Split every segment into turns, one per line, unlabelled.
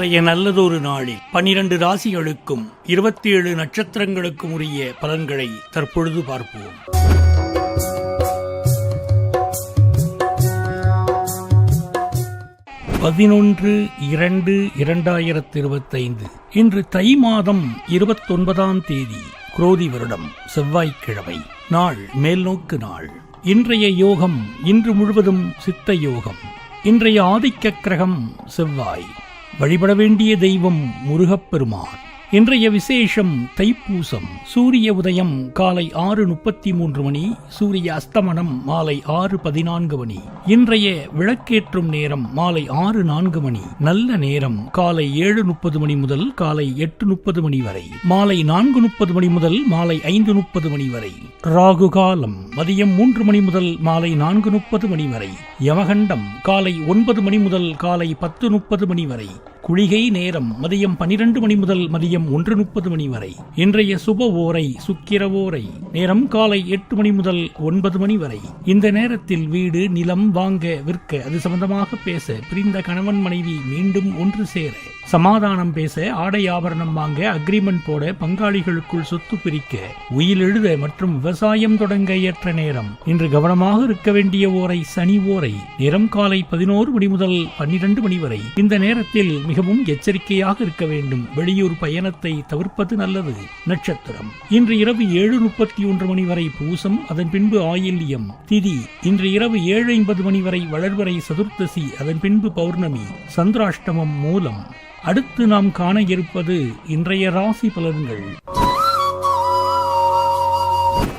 இன்றைய நல்லதொரு நாளில் பனிரெண்டு ராசிகளுக்கும் இருபத்தி ஏழு நட்சத்திரங்களுக்கும் உரிய பலன்களை தற்பொழுது பார்ப்போம். பதினொன்று இரண்டு இரண்டாயிரத்தி இருபத்தைந்து இன்று தை மாதம் இருபத்தொன்பதாம் தேதி குரோதி வருடம் செவ்வாய்க்கிழமை நாள் மேல்நோக்கு நாள். இன்றைய யோகம் இன்று முழுவதும் சித்த யோகம். இன்றைய ஆதிக்க கிரகம் செவ்வாய். வழிபட வேண்டிய தெய்வம் முருகப்பெருமான். இன்றைய விசேஷம் தைப்பூசம். சூரிய உதயம் காலை ஆறு முப்பத்தி மூன்று மணி சூரிய அஸ்தமனம் மாலை ஆறு பதினான்கு மணி. இன்றைய விளக்கேற்றும் நேரம் மாலை ஆறு நான்கு மணி. நல்ல நேரம் காலை ஏழு முப்பது மணி முதல் காலை எட்டு முப்பது மணி வரை. மாலை நான்கு முப்பது மணி முதல் மாலை ஐந்து முப்பது மணி வரை. ராகு காலம் மதியம் மூன்று மணி முதல் மாலை நான்கு முப்பது மணி வரை. யமகண்டம் காலை ஒன்பது மணி முதல் காலை பத்து முப்பது மணி வரை. குளிகை நேரம் மதியம் பனிரெண்டு மணி முதல் மதியம் ஒன்று முப்பது மணி வரை. இன்றைய சுப ஓரை சுக்கிர ஓரை. நேரம் காலை எட்டு மணி முதல் ஒன்பது மணி வரை. இந்த நேரத்தில் வீடு நிலம் வாங்க விற்க அது சம்பந்தமாக பேச பிரிந்த கணவன் மனைவி மீண்டும் ஒன்று சேர. சமாதானம் பேச ஆடை ஆபரணம் வாங்க அக்ரிமெண்ட் போட பங்காளிகளுக்குள் சொத்து பிரிக்க உயில் எழுத மற்றும் விவசாயம் தொடங்க ஏற்ற நேரம். இன்று கவனமாக இருக்க வேண்டிய ஓரை சனி ஓரை. நேரம் காலை பதினோரு மணி முதல் பன்னிரண்டு மணி வரை. இந்த நேரத்தில் மிகவும் எச்சரிக்கையாக இருக்க வேண்டும். வெளியூர் பயணத்தை தவிர்ப்பது நல்லது. நட்சத்திரம். இன்று இரவு ஏழு முப்பத்தி ஒன்று மணி வரை பூசம் அதன் பின்பு ஆயில்யம் திதி. இன்று இரவு ஏழு ஐம்பது மணி வரை வளர்வரை சதுர்த்தசி அதன் பின்பு பௌர்ணமி. சந்திராஷ்டமம் மூலம். அடுத்து நாம் காண இருப்பது இன்றைய ராசி பலன்கள்.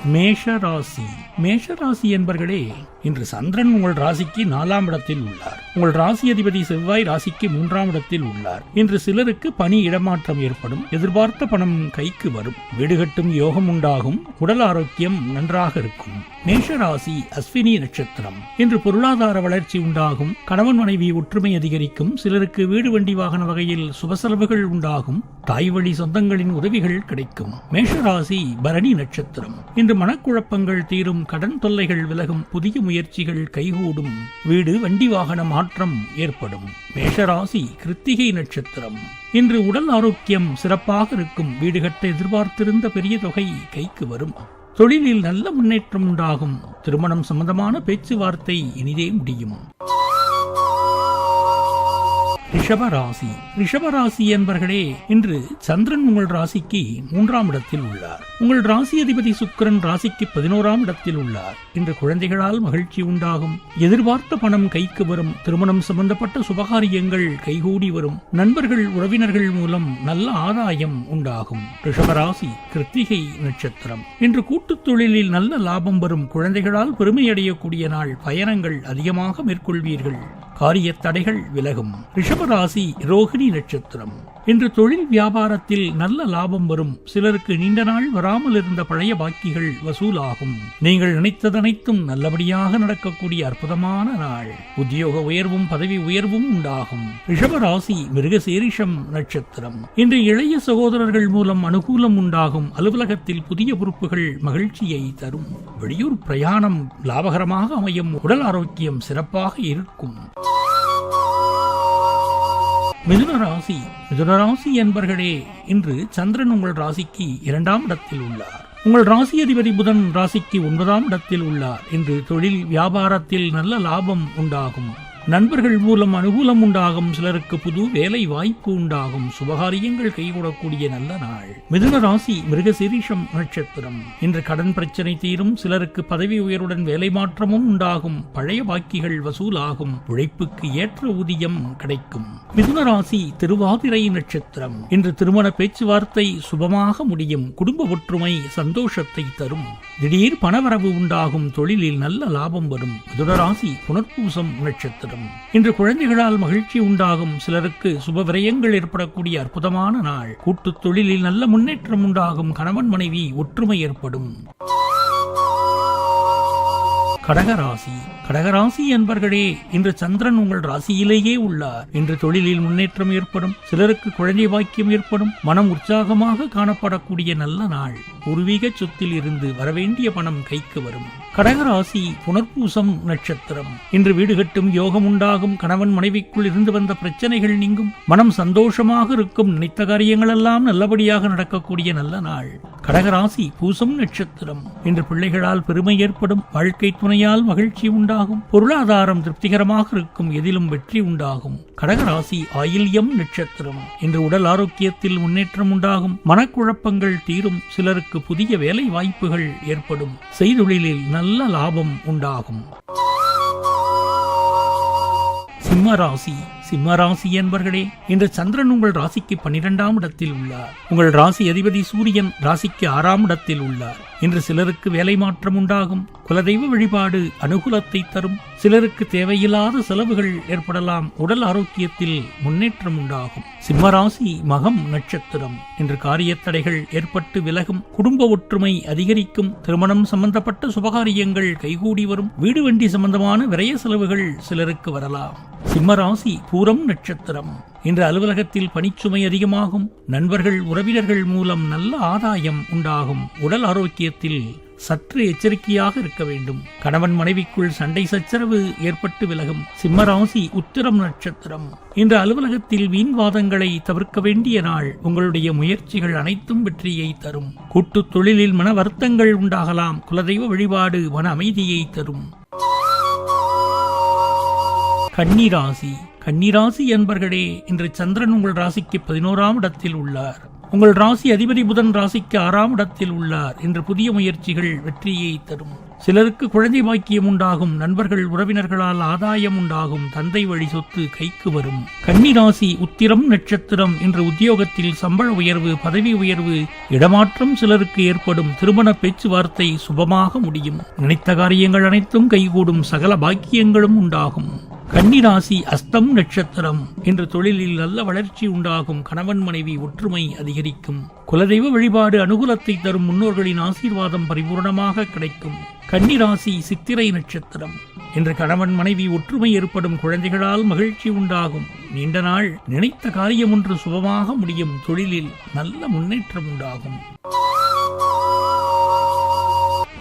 மேஷ ராசி. மேஷராசி என்பர்களே இன்று சந்திரன் உங்கள் ராசிக்கு நாலாம் இடத்தில் உள்ளார். உங்கள் ராசி அதிபதி செவ்வாய் ராசிக்கு மூன்றாம் இடத்தில் உள்ளார். இன்று சிலருக்கு பணி இடமாற்றம் ஏற்படும் எதிர்பார்த்த பணம் கைக்கு வரும் வீடு கட்டும் யோகம் உண்டாகும் உடல் ஆரோக்கியம் நன்றாக இருக்கும். மேஷராசி அஸ்வினி நட்சத்திரம். இன்று பொருளாதார வளர்ச்சி உண்டாகும் கணவன் மனைவி ஒற்றுமை அதிகரிக்கும் சிலருக்கு வீடு வண்டி வாகன வகையில் சுப செலவுகள் உண்டாகும் தாய் வழி சொந்தங்களின் உதவிகள் கிடைக்கும். மேஷராசி பரணி நட்சத்திரம். இன்று மனக்குழப்பங்கள் தீரும் கடன் தொல்லைகள் விலகும் புதிய முயற்சிகள் கைகூடும். வீடு வண்டி வாகன மாற்றம் ஏற்படும். மேஷராசி கிருத்திகை நட்சத்திரம். இன்று உடல் ஆரோக்கியம் சிறப்பாக இருக்கும். வீடு கட்ட எதிர்பார்த்திருந்த பெரிய தொகை கைக்கு வரும். தொழிலில் நல்ல முன்னேற்றம் உண்டாகும். திருமணம் சம்பந்தமான பேச்சுவார்த்தை இனிதே முடியும். ரிஷபராசி. ரிஷபராசி என்பர்களே இன்று சந்திரன் உங்கள் ராசிக்கு மூன்றாம் இடத்தில் உள்ளார். உங்கள் ராசி அதிபதி சுக்கிரன் ராசிக்கு பதினோராம் இடத்தில் உள்ளார். இன்று குழந்தைகளால் மகிழ்ச்சி உண்டாகும். எதிர்பார்த்த பணம் கைக்கு வரும். திருமணம் சம்பந்தப்பட்ட சுபகாரியங்கள் கைகூடி வரும். நண்பர்கள் உறவினர்கள் மூலம் நல்ல ஆதாயம் உண்டாகும். ரிஷபராசி கிருத்திகை நட்சத்திரம். இன்று கூட்டுத் தொழிலில் நல்ல லாபம் வரும். குழந்தைகளால் பெருமையடையக்கூடிய நாள் பயணங்கள் அதிகமாக மேற்கொள்வீர்கள். காரிய தடைகள் விலகும். ரிஷபராசி ரோகிணி நட்சத்திரம். இன்று தொழில் வியாபாரத்தில் நல்ல லாபம் வரும். சிலருக்கு நீண்ட நாள் வராமல் இருந்த பழைய பாக்கிகள் வசூலாகும். நீங்கள் நினைத்ததனைத்தும் நல்லபடியாக நடக்கக்கூடிய அற்புதமான நாள். உத்தியோக உயர்வும் பதவி உயர்வும் உண்டாகும். ரிஷபராசி மிருகசீரிஷம் நட்சத்திரம். இன்று இளைய சகோதரர்கள் மூலம் அனுகூலம் உண்டாகும். அலுவலகத்தில் புதிய பொறுப்புகள் மகிழ்ச்சியை தரும். வெளியூர் பிரயாணம் லாபகரமாக அமையும். உடல் ஆரோக்கியம் சிறப்பாக இருக்கும். மிதுன ராசி மிதுன ராசி என்பர்களே இன்று சந்திரன் உங்கள் ராசிக்கு இரண்டாம் இடத்தில் உள்ளார். உங்கள் ராசி அதிபதி புதன் ராசிக்கு ஒன்பதாம் இடத்தில் உள்ளார். இன்று தொழில் வியாபாரத்தில் நல்ல லாபம் உண்டாகும். நண்பர்கள் மூலம் அனுகூலம் உண்டாகும் சிலருக்கு புது வேலை வாய்ப்பு உண்டாகும். சுபகாரியங்கள் கைகூடக்கூடிய நல்ல நாள். மிதுன ராசி மிருகசிரீஷம் நட்சத்திரம். இன்று கடன் பிரச்சனை தீரும் சிலருக்கு பதவி உயர்வுடன் வேலை மாற்றமும் உண்டாகும். பழைய பாக்கிகள் வசூலாகும். உழைப்புக்கு ஏற்ற ஊதியம் கிடைக்கும். மிதுன ராசி திருவாதிரை நட்சத்திரம். இன்று திருமண பேச்சுவார்த்தை சுபமாக முடியும். குடும்ப ஒற்றுமை சந்தோஷத்தை தரும். திடீர் பணவரவு உண்டாகும். தொழிலில் நல்ல லாபம் வரும். மிதுன ராசி புனர்பூசம் நட்சத்திரம். இன்று குழந்தைகளால் மகிழ்ச்சி உண்டாகும் சிலருக்கு சுப விரயங்கள் ஏற்படக்கூடிய அற்புதமான நாள். கூட்டுத் தொழிலில் நல்ல முன்னேற்றம் உண்டாகும் கணவன் மனைவி ஒற்றுமை ஏற்படும். கடகராசி. கடகராசி என்பர்களே இன்று சந்திரன் உங்கள் ராசியிலேயே உள்ளார். இன்று தொழிலில் முன்னேற்றம் ஏற்படும் சிலருக்கு குழந்தை பாக்கியம் ஏற்படும் மனம் உற்சாகமாக காணப்படக்கூடிய நல்ல நாள். பூர்வீக சொத்தில் இருந்து வரவேண்டிய பணம் கைக்கு வரும். கடகராசி புனர்பூசம் நட்சத்திரம். இன்று வீடு கட்டும் யோகம் உண்டாகும் கணவன் மனைவிக்குள் இருந்து வந்த பிரச்சனைகள் நீங்கும் மனம் சந்தோஷமாக இருக்கும் நினைத்த காரியங்களெல்லாம் நல்லபடியாக நடக்கக்கூடிய நல்ல நாள். கடகராசி பூசம் நட்சத்திரம். இன்று பிள்ளைகளால் பெருமை ஏற்படும் வாழ்க்கை துணையால் மகிழ்ச்சி உண்டாகும். பொருளாதாரம் திருப்திகரமாக இருக்கும். எதிலும் வெற்றி உண்டாகும். கடகராசி ஆயில்யம் நட்சத்திரம் இன்று உடல் ஆரோக்கியத்தில் முன்னேற்றம் உண்டாகும். மனக்குழப்பங்கள் தீரும். சிலருக்கு புதிய வேலை வாய்ப்புகள் ஏற்படும். செய்தொழிலில் நல்ல லாபம் உண்டாகும். சிம்மராசி ராசி ராசி என்பர்களே இன்று சந்திரன் உங்கள் ராசிக்கு பன்னிரெண்டாம் இடத்தில் உள்ளார். உங்கள் ராசி அதிபதி சூரியன் ராசிக்கு ஆறாம் இடத்தில் உள்ளார். இன்று சிலருக்கு வேலை மாற்றம் உண்டாகும். குலதெய்வ வழிபாடு அனுகூலத்தை தரும். சிலருக்கு தேவையில்லாத செலவுகள் ஏற்படலாம். உடல் ஆரோக்கியத்தில் முன்னேற்றம் உண்டாகும். சிம்மராசி மகம் நட்சத்திரம். என்று காரியத்தடைகள் ஏற்பட்டு விலகும். குடும்ப ஒற்றுமை அதிகரிக்கும். திருமணம் சம்பந்தப்பட்ட சுபகாரியங்கள் கைகூடி வரும். வீடு வண்டி சம்பந்தமான விரய செலவுகள் சிலருக்கு வரலாம். சிம்மராசி பூரம் நட்சத்திரம். இன்று அலுவலகத்தில் பணிச்சுமை அதிகமாகும். நண்பர்கள் உறவினர்கள் மூலம் நல்ல ஆதாயம் உண்டாகும். உடல் ஆரோக்கியத்தில் சற்று எச்சரிக்கையாக இருக்க வேண்டும். கணவன் மனைவிக்குள் சண்டை சச்சரவு ஏற்பட்டு விலகும். சிம்மராசி உத்திரம் நட்சத்திரம். இன்று அலுவலகத்தில் வீண்வாதங்களை தவிர்க்க வேண்டிய நாள். உங்களுடைய முயற்சிகள் அனைத்தும் வெற்றியை தரும். கூட்டுத் தொழிலில் மன வருத்தங்கள் உண்டாகலாம். குலதெய்வ வழிபாடு மன அமைதியை தரும். கன்னிராசி. கன்னிராசி என்பர்களே இன்று சந்திரன் உங்கள் ராசிக்கு பதினோராம் இடத்தில் உள்ளார். உங்கள் ராசி அதிபதி புதன் ராசிக்கு ஆறாம் இடத்தில் உள்ளார் என்று புதிய முயற்சிகள் வெற்றியை தரும். சிலருக்கு குழந்தை பாக்கியம் உண்டாகும் நண்பர்கள் உறவினர்களால் ஆதாயம் உண்டாகும் தந்தை வழி சொத்து கைக்கு வரும். கன்னிராசி உத்திரம் நட்சத்திரம் என்று உத்தியோகத்தில் சம்பள உயர்வு பதவி உயர்வு இடமாற்றம் சிலருக்கு ஏற்படும். திருமண பேச்சுவார்த்தை சுபமாக முடியும். நினைத்த காரியங்கள் அனைத்தும் கைகூடும் சகல பாக்கியங்களும் உண்டாகும். கன்னிராசி அஸ்தம் நட்சத்திரம் என்ற தொழிலில் நல்ல வளர்ச்சி உண்டாகும் கணவன் மனைவி ஒற்றுமை அதிகரிக்கும். குலதெய்வ வழிபாடு அனுகூலத்தை தரும் முன்னோர்களின் ஆசீர்வாதம் பரிபூர்ணமாக கிடைக்கும். கன்னிராசி சித்திரை நட்சத்திரம் இன்று கணவன் மனைவி ஒற்றுமை ஏற்படும் குழந்தைகளால் மகிழ்ச்சி உண்டாகும். நீண்ட நாள் நினைத்த காரியம் ஒன்று சுபமாக முடியும். தொழிலில் நல்ல முன்னேற்றம் உண்டாகும்.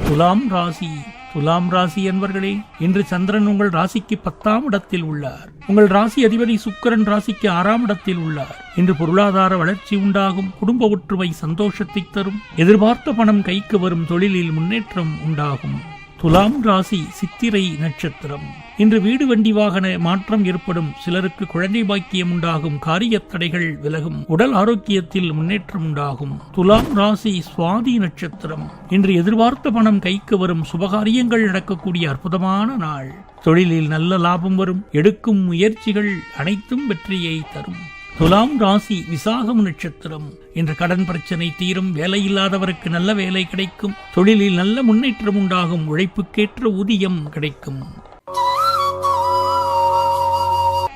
துலாம் ராசி துலாம் ராசி என்பர்களே இன்று சந்திரன் உங்கள் ராசிக்கு பத்தாம் இடத்தில் உள்ளார். உங்கள் ராசி அதிபதி சுக்கரன் ராசிக்கு ஆறாம் இடத்தில் உள்ளார். இன்று பொருளாதார வளர்ச்சி உண்டாகும் குடும்ப ஒற்றுமை சந்தோஷத்தை தரும் எதிர்பார்த்த பணம் கைக்கு வரும் தொழிலில் முன்னேற்றம் உண்டாகும். துலாம் ராசி சித்திரை நட்சத்திரம். இன்று வீடு வண்டி வாகன மாற்றம் ஏற்படும். சிலருக்கு குழந்தை பாக்கியம் உண்டாகும். காரிய தடைகள் விலகும். உடல் ஆரோக்கியத்தில் முன்னேற்றம் உண்டாகும். துலாம் ராசி சுவாதி நட்சத்திரம். இன்று எதிர்பார்த்த பணம் கைக்கு வரும். சுபகாரியங்கள் நடக்கக்கூடிய அற்புதமான நாள். தொழிலில் நல்ல லாபம் வரும். எடுக்கும் முயற்சிகள் அனைத்தும் வெற்றியை தரும். துலாம் ராசி விசாகம் நட்சத்திரம். இன்று கடன் பிரச்சனை தீரும் வேலையில்லாதவருக்கு நல்ல வேலை கிடைக்கும் தொழிலில் நல்ல முன்னேற்றம் உண்டாகும் உழைப்புக்கேற்ற ஊதியம் கிடைக்கும்.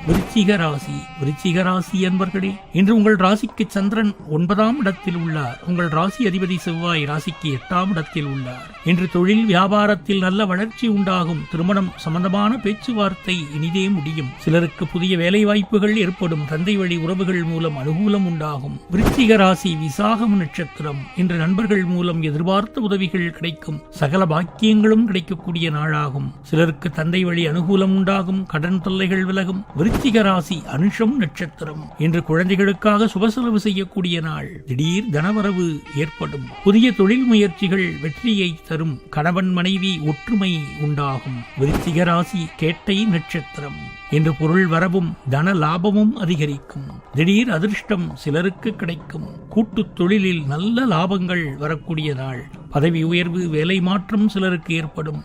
விருச்சிக ராசி விருச்சிக ராசி என்பர்களே இன்று உங்கள் ராசிக்கு சந்திரன் ஒன்பதாம் இடத்தில் உள்ளார். உங்கள் ராசி அதிபதி செவ்வாய் ராசிக்கு எட்டாம் இடத்தில் உள்ளார். இன்று தொழில் வியாபாரத்தில் நல்ல வளர்ச்சி உண்டாகும். திருமணம் சம்பந்தமான பேச்சுவார்த்தை இனிதே முடியும். சிலருக்கு புதிய வேலை வாய்ப்புகள் ஏற்படும். தந்தை வழி உறவுகள் மூலம் அனுகூலம் உண்டாகும். விருச்சிக ராசி விசாகம் நட்சத்திரம் இன்று நண்பர்கள் மூலம் எதிர்பார்த்த உதவிகள் கிடைக்கும். சகல பாக்கியங்களும் கிடைக்கக்கூடிய நாளாகும். சிலருக்கு தந்தை வழி அனுகூலம் உண்டாகும். கடன் தொல்லைகள் விலகும். விருச்சிக ராசி அனுஷம் நட்சத்திரம். இன்று குழந்தைகளுக்காக சுப செலவு செய்யக்கூடிய நாள். திடீர் தனவரவு ஏற்படும். புதிய தொழில் முயற்சிகள் வெற்றியை தரும். கணவன் மனைவி ஒற்றுமை உண்டாகும். விருச்சிக ராசி கேட்டை நட்சத்திரம். இன்று பொருள் வரவும் தன லாபமும் அதிகரிக்கும். திடீர் அதிர்ஷ்டம் சிலருக்கு கிடைக்கும். கூட்டு தொழிலில் நல்ல லாபங்கள் வரக்கூடிய நாள். பதவி உயர்வு வேலை மாற்றம் சிலருக்கு ஏற்படும்.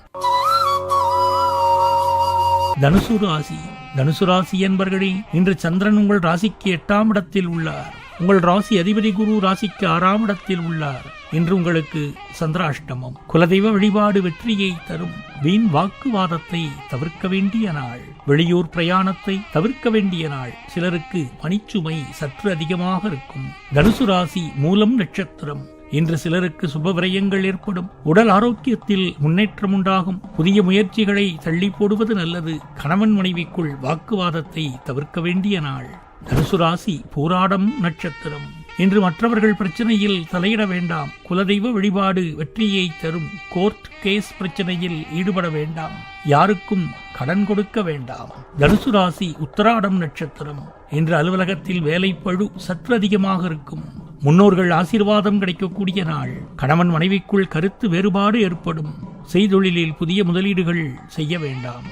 தனுசு ராசி தனுசு ராசி என்பர்களே இன்று சந்திரன் உங்கள் ராசிக்கு எட்டாம் இடத்தில் உள்ளார். உங்கள் ராசி அதிபதி குரு ராசிக்கு ஆறாம் இடத்தில் உள்ளார். இன்று உங்களுக்கு சந்திராஷ்டமம். குலதெய்வ வழிபாடு வெற்றியை தரும். வீண் வாக்குவாதத்தை தவிர்க்க வேண்டிய நாள். வெளியூர் பிரயாணத்தை தவிர்க்க வேண்டிய நாள். சிலருக்கு பணிச்சுமை சற்று அதிகமாக இருக்கும். தனுசு ராசி மூலம் நட்சத்திரம். இன்று சிலருக்கு சுப விரயங்கள் ஏற்படும். உடல் ஆரோக்கியத்தில் முன்னேற்றம் உண்டாகும் புதிய முயற்சிகளை தள்ளி போடுவது நல்லது. கணவன் மனைவிக்குள் வாக்குவாதத்தை தவிர்க்க வேண்டிய நாள். தனுசு ராசி போராடம் நட்சத்திரம். இன்று மற்றவர்கள் பிரச்சனையில் தலையிட வேண்டாம். குலதெய்வ வழிபாடு வெற்றியை தரும். கோர்ட் கேஸ் பிரச்சனையில் ஈடுபட வேண்டாம். யாருக்கும் கடன் கொடுக்க வேண்டாம். தனுசு ராசி உத்தராடம் நட்சத்திரம். இன்று அலுவலகத்தில் வேலை பழு சற்று அதிகமாக இருக்கும். முன்னோர்கள் ஆசீர்வாதம் கிடைக்கக்கூடிய நாள். கணவன் மனைவிக்குள் கருத்து வேறுபாடு ஏற்படும். செய்தொழிலில் புதிய முதலீடுகள் செய்ய வேண்டாம்.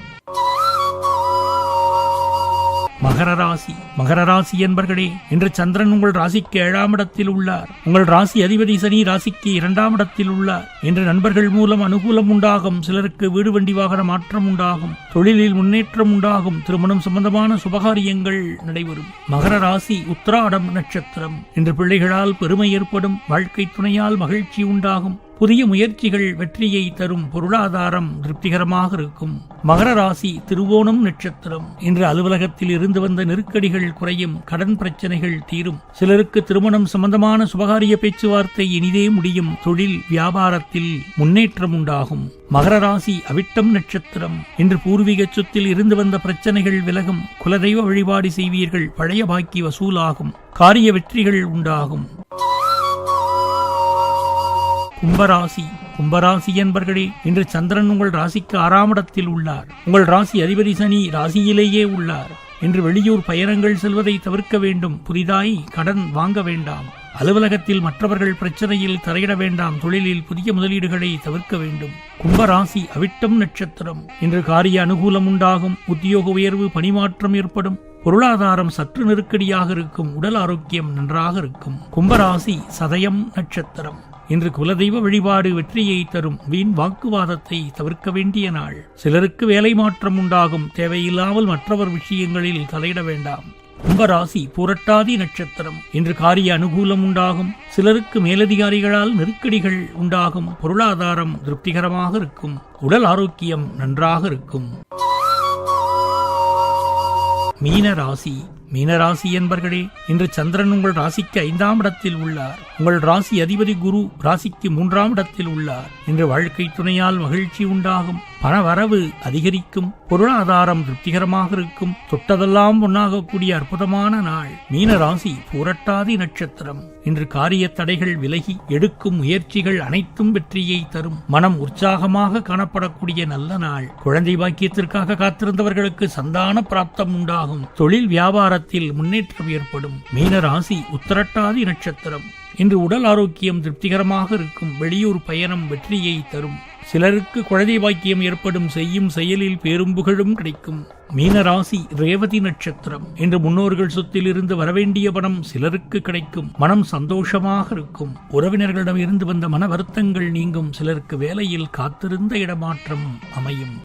மகர ராசி மகர ராசி என்பர்களே இன்று சந்திரன் உங்கள் ராசிக்கு ஏழாம் இடத்தில் உள்ளார். உங்கள் ராசி அதிபதி சனி ராசிக்கு இரண்டாம் இடத்தில் உள்ளார். இன்று நண்பர்கள் மூலம் அனுகூலம் உண்டாகும் சிலருக்கு வீடு வண்டி வாகன மாற்றம் உண்டாகும் தொழிலில் முன்னேற்றம் உண்டாகும் திருமணம் சம்பந்தமான சுபகாரியங்கள் நடைபெறும். மகர ராசி உத்திராடம் நட்சத்திரம். இன்று பிள்ளைகளால் பெருமை ஏற்படும் வாழ்க்கை துணையால் மகிழ்ச்சி உண்டாகும். புதிய முயற்சிகள் வெற்றியை தரும் பொருளாதாரம் திருப்திகரமாக இருக்கும். மகர ராசி திருவோணம் நட்சத்திரம். இன்று அலுவலகத்தில் இருந்து வந்த நெருக்கடிகள் குறையும் கடன் பிரச்சனைகள் தீரும். சிலருக்கு திருமணம் சம்பந்தமான சுபகாரிய பேச்சுவார்த்தை இனிதே முடியும். தொழில் வியாபாரத்தில் முன்னேற்றம் உண்டாகும். மகர ராசி அவிட்டம் நட்சத்திரம். இன்று பூர்வீக சொத்தில் இருந்து வந்த பிரச்சனைகள் விலகும். குலதெய்வ வழிபாடு செய்வீர்கள் பழைய பாக்கி வசூலாகும். காரிய வெற்றிகள் உண்டாகும். கும்பராசி. கும்பராசி என்பர்களே இன்று சந்திரன் உங்கள் ராசிக்கு ஆறாம் இடத்தில் உள்ளார். உங்கள் ராசி அதிபதி சனி ராசியிலேயே உள்ளார். இன்று வெளியூர் பயணங்கள் செல்வதை தவிர்க்க வேண்டும். புதிதாய் கடன் வாங்க வேண்டாம். அலுவலகத்தில் மற்றவர்கள் பிரச்சனையில் தலையிட வேண்டாம். தொழிலில் புதிய முதலீடுகளை தவிர்க்க வேண்டும். கும்பராசி அவிட்டம் நட்சத்திரம். இன்று காரிய அனுகூலம் உண்டாகும். உத்தியோக உயர்வு பணிமாற்றம் ஏற்படும். பொருளாதாரம் சற்று நெருக்கடியாக இருக்கும். உடல் ஆரோக்கியம் நன்றாக இருக்கும். கும்பராசி சதயம் நட்சத்திரம். இன்று குலதெய்வ வழிபாடு வெற்றியை தரும் வீண் வாக்குவாதத்தை தவிர்க்க வேண்டிய நாள். சிலருக்கு வேலை மாற்றம் உண்டாகும் தேவையில்லாமல் மற்றவர் விஷயங்களில் தலையிட வேண்டாம். கும்பராசி புரட்டாதி நட்சத்திரம். இன்று காரிய அனுகூலம் உண்டாகும் சிலருக்கு மேலதிகாரிகளால் நெருக்கடிகள் உண்டாகும் பொருளாதாரம் திருப்திகரமாக இருக்கும் உடல் ஆரோக்கியம் நன்றாக இருக்கும். மீன ராசி மீனராசி என்பர்களே இன்று சந்திரன் உங்கள் ராசிக்கு ஐந்தாம் இடத்தில் உள்ளார். உங்கள் ராசி அதிபதி குரு ராசிக்கு மூன்றாம் இடத்தில் உள்ளார். இன்று வாழ்க்கை துணையால் மகிழ்ச்சி உண்டாகும். பண வரவு அதிகரிக்கும். பொருளாதாரம் திருப்திகரமாக இருக்கும். தொட்டதெல்லாம் ஒன்னாகக்கூடிய அற்புதமான நாள். மீன ராசி பூரட்டாதி நட்சத்திரம். இன்று காரிய தடைகள் விலகி எடுக்கும் முயற்சிகள் அனைத்தும் வெற்றியை தரும். மனம் உற்சாகமாக காணப்படக்கூடிய நல்ல நாள். குழந்தை பாக்கியத்திற்காக காத்திருந்தவர்களுக்கு சந்தான பிராப்தம் உண்டாகும். தொழில் வியாபாரத்தில் முன்னேற்றம் ஏற்படும். மீன ராசி உத்தரட்டாதி நட்சத்திரம். இன்று உடல் ஆரோக்கியம் திருப்திகரமாக இருக்கும். வெளியூர் பயணம் வெற்றியை தரும். சிலருக்கு குழந்தை பாக்கியம் ஏற்படும் செய்யும் செயலில் பேரும்புகழும் கிடைக்கும். மீனராசி ரேவதி நட்சத்திரம் என்று முன்னோர்கள் சொத்தில் இருந்து வரவேண்டிய பணம் சிலருக்கு கிடைக்கும். மனம் சந்தோஷமாக இருக்கும். உறவினர்களிடம் இருந்து வந்த மன வருத்தங்கள் நீங்கும். சிலருக்கு வேலையில் காத்திருந்த இடமாற்றம் அமையும்.